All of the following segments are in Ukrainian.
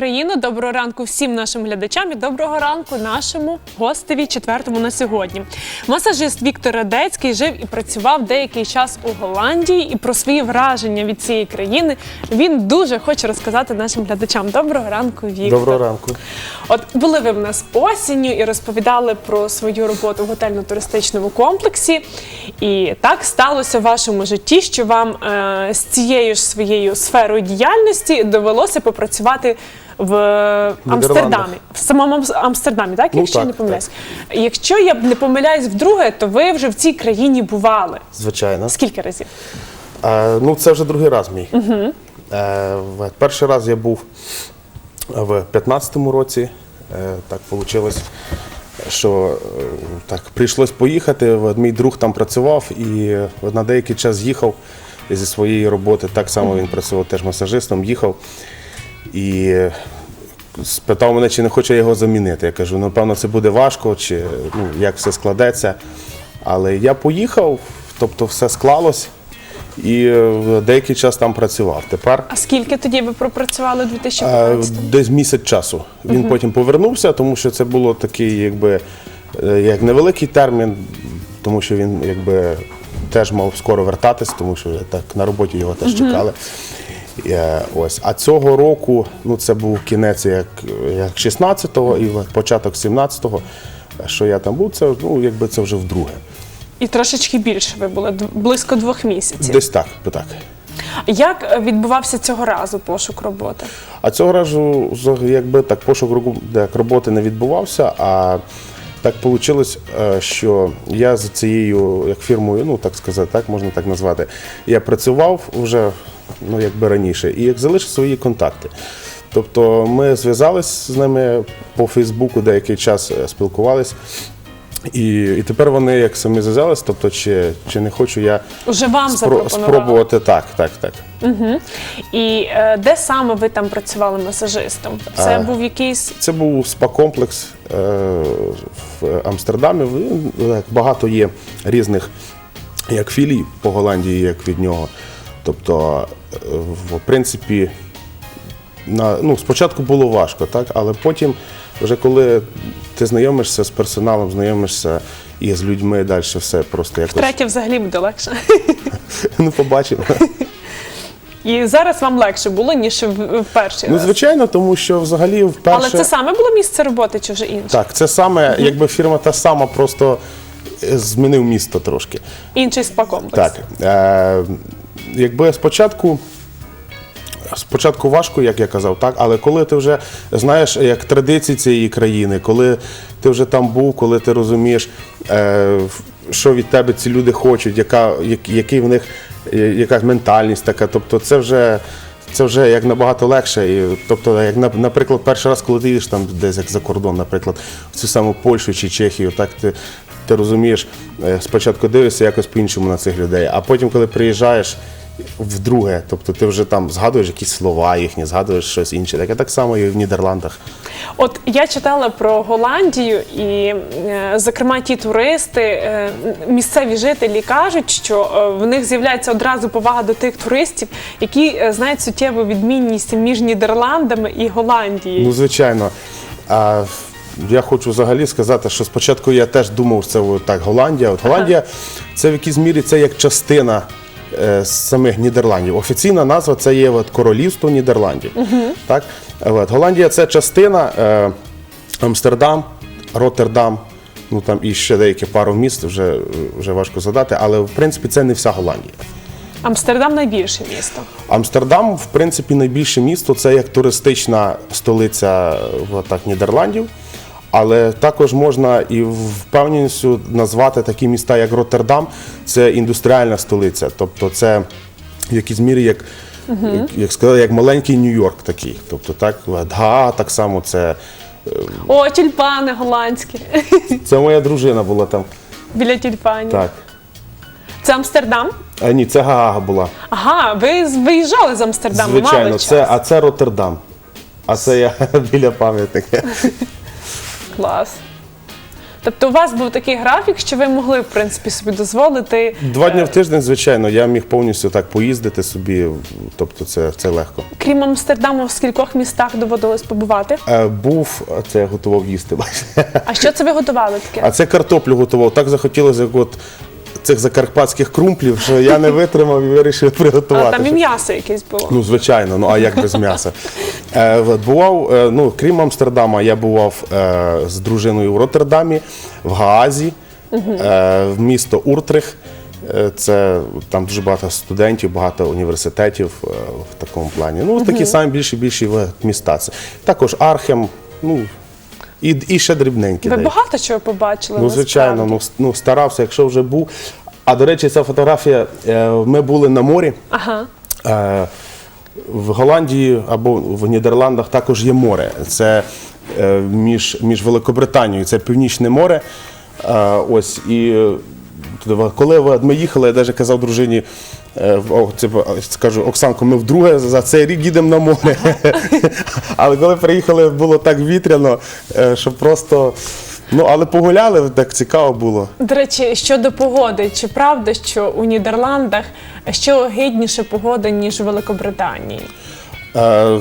Україну! Доброго ранку всім нашим глядачам і доброго ранку нашому гостеві четвертому на сьогодні. Масажист Віктор Радецький жив і працював деякий час у Голландії, і про свої враження від цієї країни він дуже хоче розказати нашим глядачам. Доброго ранку, Віктор. Доброго ранку. От були ви в нас осінню і розповідали про свою роботу в готельно-туристичному комплексі. І так сталося в вашому житті, що вам е, з цією ж своєю сферою діяльності довелося попрацювати в Амстердамі, в самому Амстердамі, так? Ну, Якщо я так, не помиляюсь. Якщо я не помиляюсь вдруге, то ви вже в цій країні бували. Звичайно. Скільки разів? Е, ну, це вже другий раз мій. Угу. Е, перший раз я був в 15-му році. Е, так вийшло, що е, так, прийшлось поїхати. Мій друг там працював і на деякий час їхав зі своєї роботи. Так само він працював теж масажистом, їхав і спитав мене, чи не хочу я його замінити. Я кажу, напевно, це буде важко, чи ну, як все складеться. Але я поїхав, тобто все склалось і е, деякий час там працював. Тепер А скільки тоді ви пропрацювали у е, 2015 десь місяць часу. Він потім повернувся, тому що це було такий, якби е, як невеликий термін, тому що він якби теж мав скоро вертатись, тому що так на роботі його теж чекали. Е, Ось. А цього року, ну це був кінець як, як 16-го і початок 17-го, що я там був, це ну якби це вже вдруге. І трошечки більше ви були близько двох місяців. Десь так, так. Як е, відбувався цього разу пошук роботи? А цього разу якби так пошук роботи не відбувався. А так вийшло, що я з цією як фірмою, ну так сказати, так можна так назвати, я працював вже ну якби раніше і як залишив свої контакти. Тобто ми зв'язались з ними по Фейсбуку, деякий час е, спілкувались. І, і тепер вони як самі зв'язались, тобто чи, чи не хочу я Уже вам спро- спробувати так, так, так. І е, де саме ви там працювали масажистом? Це А. був якийсь Це був спа-комплекс е, в Амстердамі. Як Багато є різних як філій по Голландії, як від нього. Тобто, е, в принципі, на, ну, спочатку було важко, так? але потім, вже коли ти знайомишся з персоналом, знайомишся і з людьми, далі все просто якось третє взагалі буде легше. ну, побачимо. І зараз вам легше було, ніж в, перший Ну, раз. звичайно, тому що взагалі вперше. Але це саме було місце роботи чи вже інше? Так, це саме, якби фірма та сама, просто е, змінив місто трошки. Інший спа-комплекс. Так. Е, якби спочатку. Спочатку важко, як я казав, так, але коли ти вже знаєш як традиції цієї країни, коли ти вже там був, коли ти розумієш, е, що від тебе ці люди хочуть, яка, який в них якась ментальність така, тобто це вже. Це вже як набагато легше. Тобто, як на- наприклад, перший раз, коли ти їдеш там десь як за кордон, наприклад, в цю саму Польщу чи Чехію, так ти, ти розумієш, е, спочатку дивишся якось по-іншому на цих людей, а потім, коли приїжджаєш вдруге, тобто ти вже там згадуєш якісь слова їхні, згадуєш щось інше. Таке так само і в Нідерландах. От я читала про Голландію, і, е, зокрема, ті туристи, е, місцеві жителі кажуть, що е, в них з'являється одразу повага до тих туристів, які знають суттєву відмінність між Нідерландами і Голландією. Ну, звичайно. А, я хочу взагалі сказати, що спочатку я теж думав, що це так Голландія. От Голландія це в якійсь мірі це як частина е, самих Нідерландів. Офіційна назва це є от, Королівство Нідерландів. Так? От, Голландія це частина е, Амстердам, Роттердам. Ну там і ще деякі пару міст вже, вже важко задати, але в принципі це не вся Голландія. Амстердам найбільше місто. Амстердам, в принципі, найбільше місто це як туристична столиця в, так, Нідерландів. Але також можна і впевненістю назвати такі міста, як Роттердам, це індустріальна столиця. Тобто це в якійсь мірі, як, як, як сказали, як маленький Нью-Йорк такий. Тобто так, Га, так само це. О, тюльпани голландські Це моя дружина була там. біля тюльпанів. Так. Це Амстердам. А, ні, це Гаага була. Ага, ви виїжджали з Амстердаму, Звичайно, мали це, а це Роттердам. А це я біля пам'ятника. Клас. Тобто у вас був такий графік, що ви могли в принципі собі дозволити Два дні в тиждень, звичайно, я міг повністю так поїздити собі, тобто це, це легко. крім Амстердаму, в скількох містах доводилось побувати. Е, Був, а це я готував їсти. бачите. А що це ви готували таке? А це картоплю готував. Так захотілося як от цих закарпатських крумплів, що я не витримав і вирішив приготувати. там і м'ясо якесь було. Ну, звичайно, ну а як без м'яса? Е, бував, е, ну, крім Амстердама, я бував е, з дружиною в Роттердамі, в Гаазі, е, в місто Уртрих. Е, Це там дуже багато студентів, багато університетів е, в такому плані. Ну, такі самі більші більші е, міста. Це також Архем, ну і, і ще дрібненькі. Ви деякі. багато чого побачили. Ну, звичайно, ну, ну старався, якщо вже був. А до речі, ця фотографія, е, ми були на морі. Ага. Е, В Голландії або в Нідерландах також є море. Це е, між, між Великобританією, це Північне море. Ось і коли ми їхали, я навіть казав дружині, о, це, е, скажу, Оксанко, ми вдруге за цей рік їдемо на море. Але коли приїхали, було так вітряно, е, що просто. Ну, але погуляли, так цікаво було. До речі, щодо погоди, чи правда, що у Нідерландах ще огидніша погода, ніж у Великобританії? Е,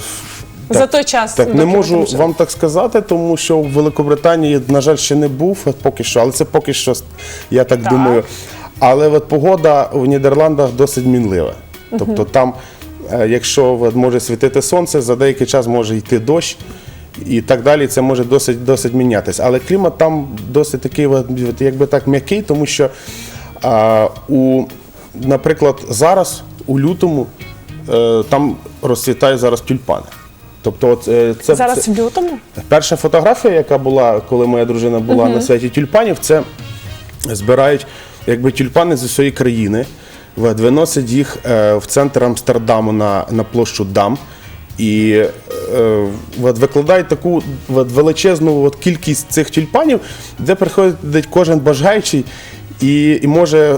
За той час, Так, не можу вам так сказати, тому що в Великобританії, на жаль, ще не був поки що, але це поки що, я так, Так. думаю. Але от погода в Нідерландах досить мінлива. Тобто там, е, якщо от, може світити сонце, за деякий час може йти дощ. І так далі, це може досить досить мінятися. Але клімат там досить такий, от, от, якби так м'який, тому що а, у, наприклад, зараз, у лютому, е, там розцвітають зараз тюльпани. Тобто, от, е, це, Зараз це в лютому? перша фотографія, яка була, коли моя дружина була на святі тюльпанів, це збирають якби тюльпани з усієї країни, виносять їх е, в центр Амстердаму на, на площу Дам. І е, викладають таку величезну от, кількість цих тюльпанів, де приходить кожен бажаючий і, і може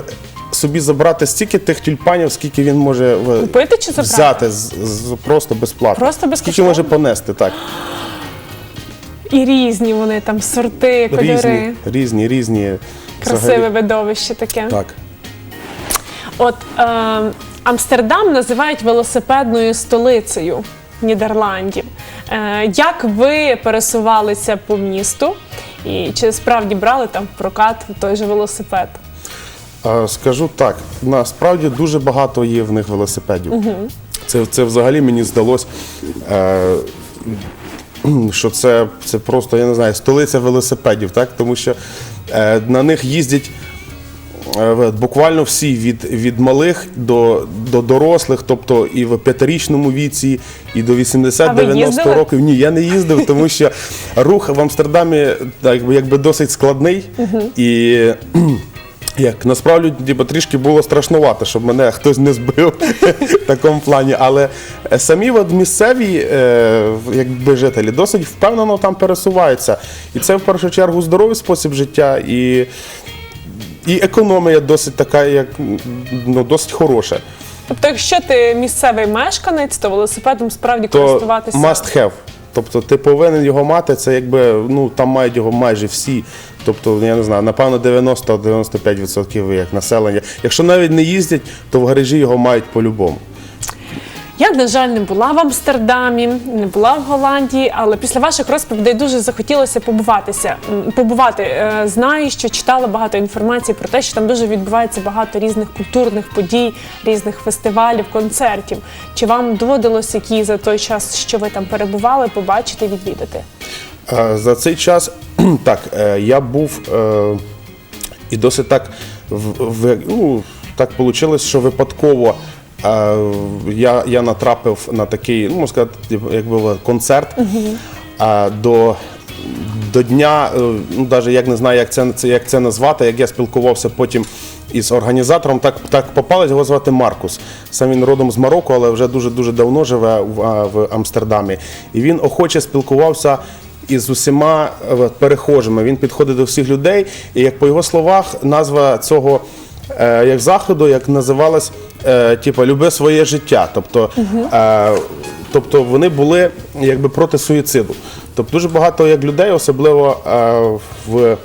собі забрати стільки тих тюльпанів, скільки він може Купити чи забрати? взяти з, з, просто безплатно. Просто Скільки може понести, так. І різні вони там сорти, кольори. Різні, різні, різні. Красиве взагалі. видовище таке. Так. От е, Амстердам називають велосипедною столицею Нідерландів. Е, як ви пересувалися по місту? І чи справді брали там в прокат той же велосипед? А, Скажу так, насправді дуже багато є в них велосипедів. Це, це взагалі мені здалось, е, що це, це просто, я не знаю, столиця велосипедів, так? тому що е, на них їздять е, буквально всі від, від малих до, до дорослих, тобто і в п'ятирічному віці, і до 80-90 років. Ні, я не їздив, тому що рух в Амстердамі так, якби, якби досить складний. І як насправді трішки було страшнувато, щоб мене хтось не збив в такому плані. Але е, самі от місцеві е, якби жителі досить впевнено там пересуваються. І це в першу чергу здоровий спосіб життя і, і економія досить така, як ну, досить хороша. Тобто, якщо ти місцевий мешканець, то велосипедом справді То користуватися must have. Тобто ти повинен його мати, це якби ну там мають його майже всі. Тобто, я не знаю, напевно, 90-95% як населення. Якщо навіть не їздять, то в гаражі його мають по-любому. Я, на жаль, не була в Амстердамі, не була в Голландії, але після ваших розповідей дуже захотілося побуватися. Побувати. Е, Знаю, що читала багато інформації про те, що там дуже відбувається багато різних культурних подій, різних фестивалів, концертів. Чи вам доводилось які за той час, що ви там перебували, побачити, відвідати? За цей час так, е, я був е, і досить так в, ну, так вийшло, що випадково е, я, я натрапив на такий, ну можна сказати, типу, якби концерт до. До дня, ну навіть як не знаю, як це, це як це назвати, як я спілкувався потім із організатором, так так попалось, його звати Маркус. Сам він родом з Марокко, але вже дуже дуже давно живе в, в Амстердамі. І він охоче спілкувався із усіма е, перехожими. Він підходить до всіх людей, і як по його словах, назва цього е, як заходу, як називалась, е, типу, люби своє життя. Тобто, е, тобто вони були якби проти суїциду. Тобто дуже багато як людей, особливо е, в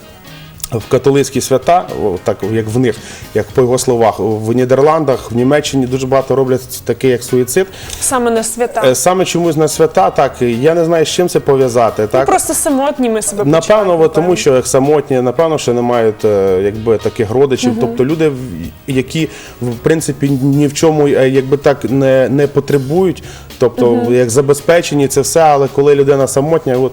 в католицькі свята, так як в них, як по його словах, в Нідерландах, в Німеччині дуже багато роблять таке, як суїцид. Саме на свята. Е, Саме чомусь на свята, так я не знаю, з чим це пов'язати. Так Просто самотні ми себе Напевно, почуваємо, тому що як самотні, напевно, що не мають е, якби таких родичів. Тобто люди, які в принципі ні в чому е, якби так не, не потребують, тобто як забезпечені це все, але коли людина самотня, от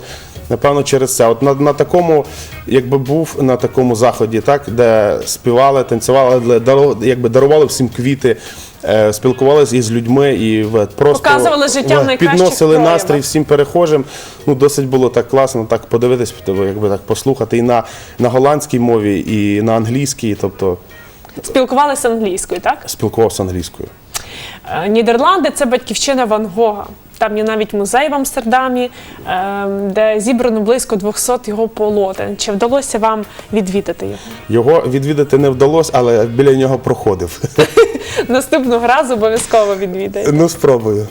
напевно через це. От на, на такому, якби був на такому заході, так, де співали, танцювали, дару- якби дарували всім квіти. е, Спілкувалися із людьми і в- просто Показували життя в в- найкращих підносили проявах. настрій всім перехожим. Ну, досить було так класно, так подивитись, якби так послухати і на, на голландській мові, і на англійській, тобто Спілкувалися англійською, так? спілкувався англійською. Е, Нідерланди це батьківщина Ван Гога. Там є навіть музей в Амстердамі, е, де зібрано близько 200 його полотен. Чи вдалося вам відвідати його? Його відвідати не вдалося, але біля нього проходив. Наступного разу обов'язково відвідаю. ну, спробую.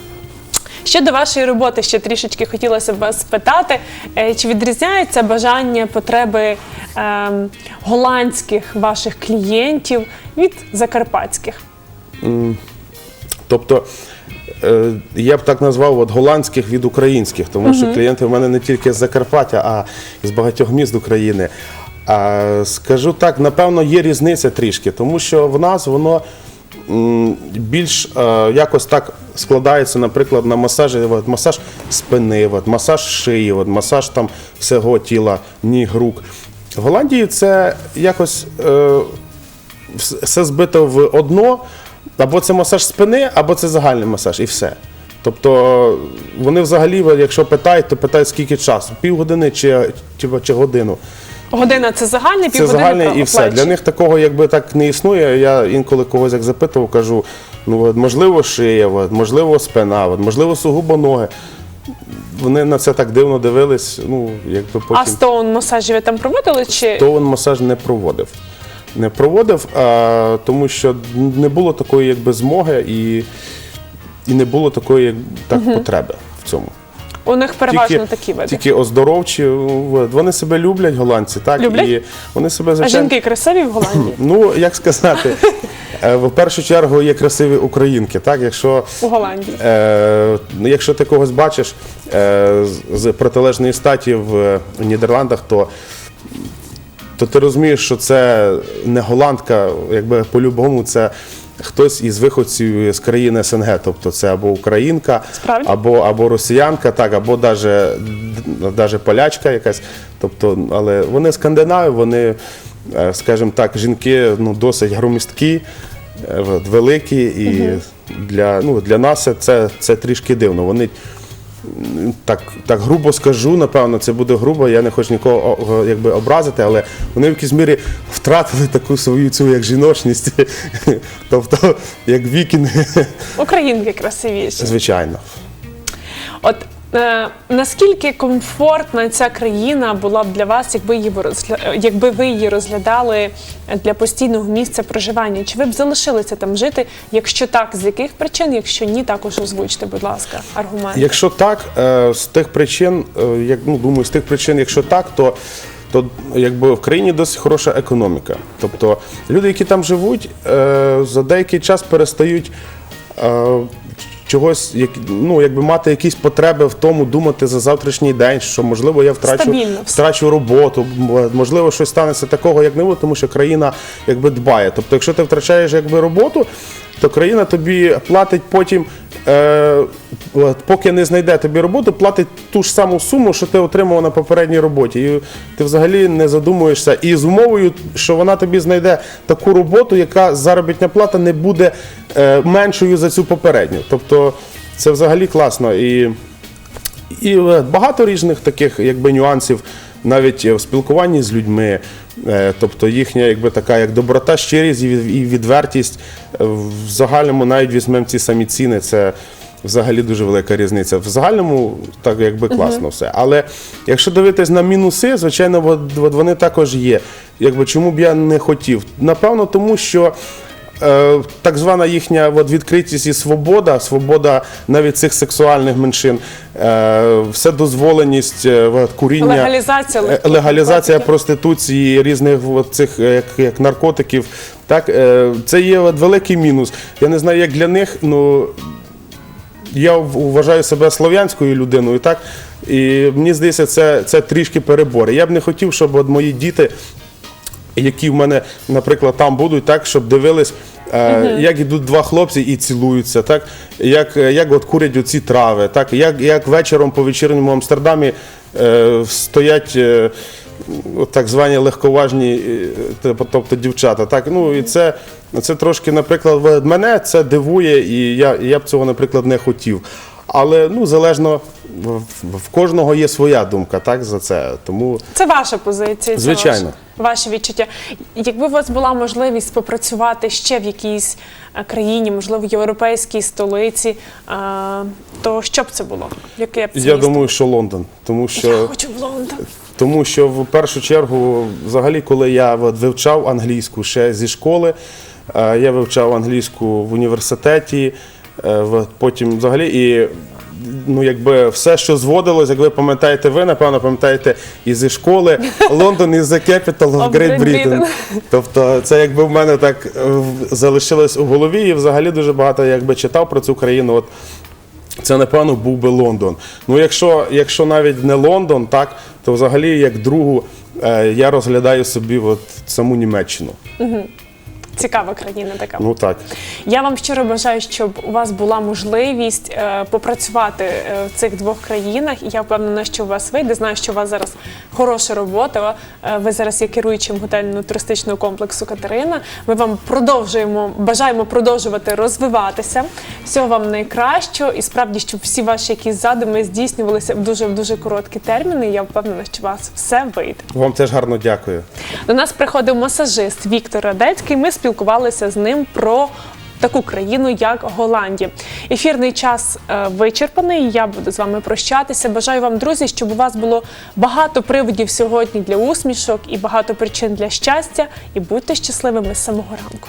Щодо вашої роботи, ще трішечки хотілося б вас спитати, е, чи відрізняються бажання, потреби ем, голландських ваших клієнтів від закарпатських? Тобто я б так назвав от, голландських від українських, тому що клієнти в мене не тільки з Закарпаття, а з багатьох міст України. А, скажу так, напевно, є різниця трішки, тому що в нас воно більш е, якось так складається, наприклад, на масажі, от, масаж спини, от, масаж шиї, от, масаж там всього тіла, ніг, рук. В Голландії це якось. Е, все збито в одно, або це масаж спини, або це загальний масаж, і все. Тобто вони взагалі, якщо питають, то питають скільки часу, півгодини чи, чи, чи годину. Година це загальний, Це півгодини загальне і все. Для них такого якби так не існує. Я інколи когось як запитував, кажу: ну от, можливо, шия, от, можливо, спина, от, можливо, сугубо ноги. Вони на це так дивно дивились, ну, якби потім. А стоун масажі ви там проводили? Чи то він масаж не проводив. Не проводив, а, тому що не було такої якби змоги і, і не було такої як, так, потреби в цьому. у них переважно такі види? тільки оздоровчі. от. Вони себе люблять, голландці, так? Люблять? І вони себе А звичайно. жінки красиві в Голландії? Ну, як сказати, е, в першу чергу є красиві українки, так? Якщо У Голландії. Е, ну, якщо ти когось бачиш е, з- з протилежної статі в Нідерландах, то, то ти розумієш, що це не голландка, якби по-любому це хтось із виходців з країни СНГ, тобто це або українка, Справді? або, або росіянка, так, або даже полячка якась. Тобто, але вони скандинави, вони, е, скажімо так, жінки ну, досить громісткі. е, Великі, і для, ну, для нас це- це, трішки дивно. Вони так, так грубо скажу, напевно, це буде грубо, я не хочу нікого якби, образити, але вони в якійсь мірі втратили таку свою цю як жіночність, тобто як вікінги, Українки красивіші. звичайно. От е, наскільки комфортна ця країна була б для вас, якби її ви якби ви її розглядали для постійного місця проживання? Чи ви б залишилися там жити? Якщо так, з яких причин? Якщо ні, також озвучте, будь ласка, аргументи. Якщо так, е, з тих причин, е, як ну думаю, з тих причин, якщо так, то. То якби в країні досить хороша економіка. Тобто люди, які там живуть, е, за деякий час перестають е, чогось, як, ну, якби мати якісь потреби в тому, думати за завтрашній день, що можливо я втрачу, Стабільно втрачу роботу, можливо, щось станеться такого, як не було, тому що країна якби дбає. Тобто, якщо ти втрачаєш якби роботу, то країна тобі платить потім, е, поки не знайде тобі роботу, платить ту ж саму суму, що ти отримав на попередній роботі. І ти взагалі не задумуєшся. І з умовою, що вона тобі знайде таку роботу, яка заробітна плата не буде е, меншою за цю попередню. Тобто це взагалі класно. І і е, багато різних таких якби нюансів навіть е, в спілкуванні з людьми. Е, Тобто їхня якби така як доброта, щирість і відвертість. В загальному навіть візьмемо ці самі ціни. Це взагалі дуже велика різниця. В загальному так якби класно все. Але якщо дивитись на мінуси, звичайно, вони також є. Якби чому б я не хотів? Напевно, тому що. е, так звана їхня от, відкритість і свобода, свобода навіть цих сексуальних меншин, е, вседозволеність, е, от, куріння, Легалізація е, легалізація проституції, різних от, цих е, як, як наркотиків. Так, е, це є от, великий мінус. Я не знаю, як для них, ну я вважаю себе слов'янською людиною, так? І мені здається, це, це трішки перебори. Я б не хотів, щоб от мої діти, які в мене, наприклад, там будуть, так, щоб дивились, е, як ідуть два хлопці і цілуються, так? Як, як от курять оці трави, так? Як, як вечором по вечірньому Амстердамі е, стоять. Е, так звані легковажні, е, типу, тобто дівчата. Так, ну і це, це трошки, наприклад, мене це дивує, і я, я б цього, наприклад, не хотів. Але ну, залежно в, кожного є своя думка, так, за це. Тому Це ваша позиція, це Звичайно. ваше, ваші відчуття. Якби у вас була можливість попрацювати ще в якійсь е, країні, можливо, в європейській столиці, е, то що б це було? Яке б це я місто? думаю, що Лондон. Тому я що, хочу в Лондон. Тому що в першу чергу, взагалі, коли я вивчав англійську ще зі школи, е, я вивчав англійську в університеті, е, потім взагалі і. Ну, якби все, що зводилось, як ви пам'ятаєте, ви напевно пам'ятаєте і зі школи Лондон is the capital of Great. Britain. Тобто, це якби в мене так е, залишилось у голові, і взагалі дуже багато якби читав про цю країну. От це напевно був би Лондон. Ну, якщо, якщо навіть не Лондон, так то взагалі як другу е, я розглядаю собі от саму Німеччину. Цікава країна така. Ну так. Я вам щиро бажаю, щоб у вас була можливість е, попрацювати е, в цих двох країнах. І я впевнена, що у вас вийде. Знаю, що у вас зараз хороша робота. Е, ви зараз є керуючим готельно-туристичного комплексу Катерина. Ми вам продовжуємо, бажаємо продовжувати розвиватися. Всього вам найкращого і справді, щоб всі ваші якісь задуми здійснювалися в дуже в дуже короткі терміни. Я впевнена, що у вас все вийде. Вам теж гарно дякую. До нас приходив масажист Віктор Радецький. Ми спілкувалися з ним про таку країну, як Голландія. Ефірний час е, вичерпаний. Я буду з вами прощатися. Бажаю вам, друзі, щоб у вас було багато приводів сьогодні для усмішок і багато причин для щастя. І будьте щасливими з самого ранку.